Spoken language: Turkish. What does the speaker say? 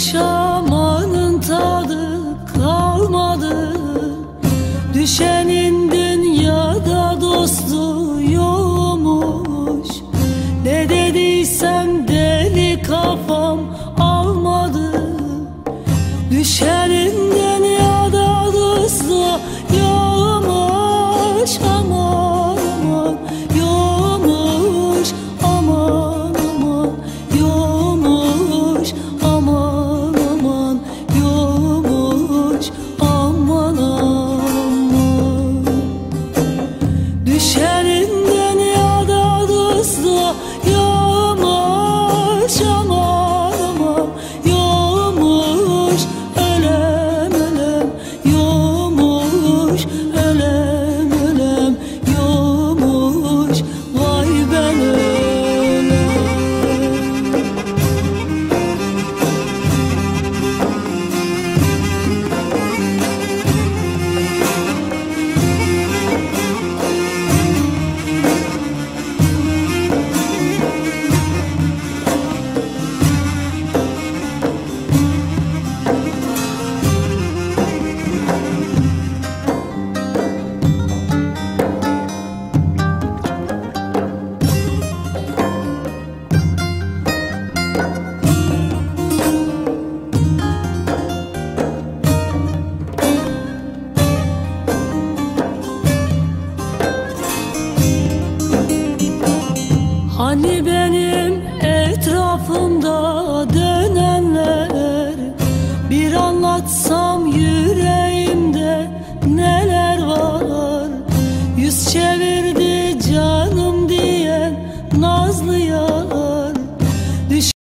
yaşamanın tadı kalmadı. Düşenin dünyada dostu yokmuş. Ne dediysem deli kafam almadı. Düşenin dünyada dostu yokmuş. Ama się Hani ben